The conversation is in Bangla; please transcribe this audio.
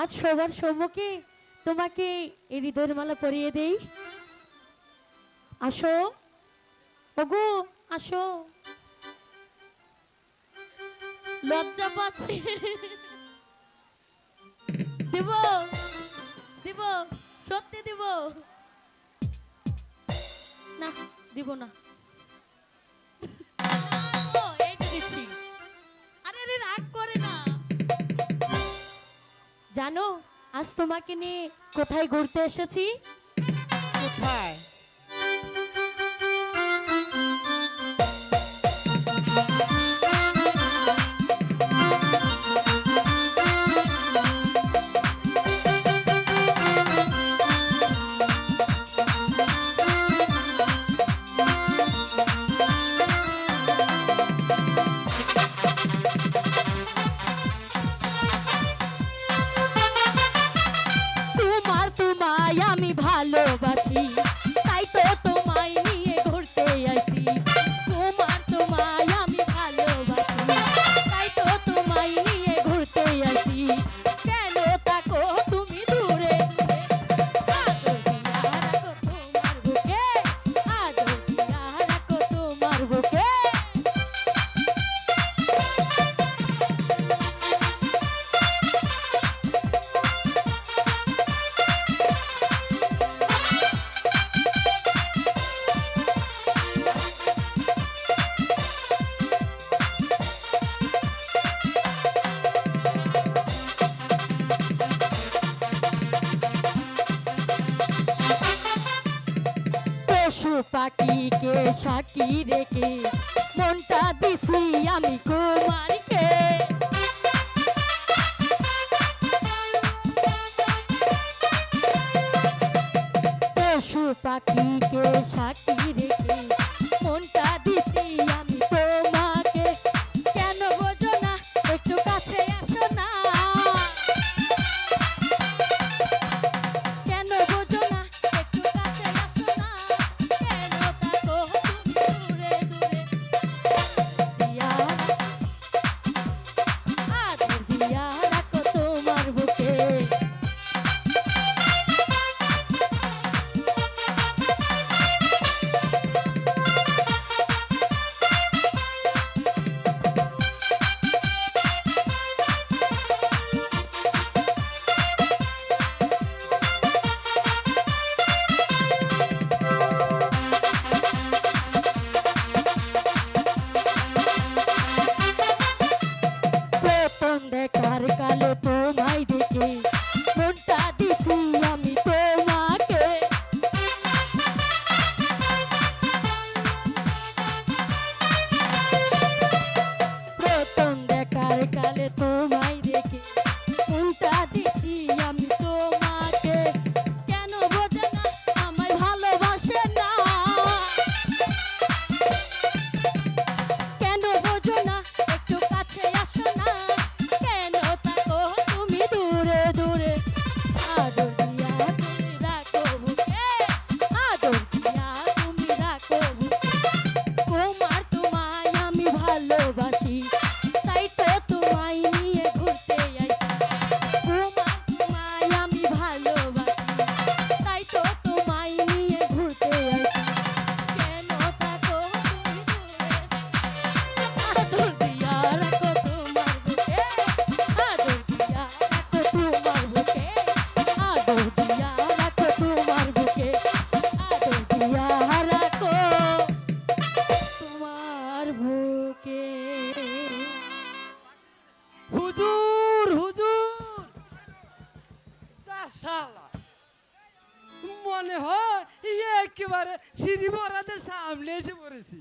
আজ সবার সম্মুখে তোমাকে এই হৃদয়ের মালা পরিয়ে দেই। আসো। ওগো, আসো। লজ্জা পাচ্ছি। দিব দিব, সত্যি দিব। না দিব না। জানো আজ তোমাকে নিয়ে কোথায় ঘুরতে এসেছি? কোথায়? ভালোবাসি তাই তো তোমায় নিয়ে ঘুরতে আসি। তোমার তোমায় আমি ভালোবাসি। তাই তো তোমায় নিয়ে ঘুরতে আসি। পাখিকে সাক্ষী রেখে মনটা দিছি আমি কুমারকে। পশু পাখিকে সাক্ষী রেখে কালো তোমায় দেখে মনটা দিছি আমি তোমাকে। প্রথম দেখার কালে তোমায় হয় ইয়ে একেবারে সিঁড়ি বরাদের সামনে এসে পড়েছি।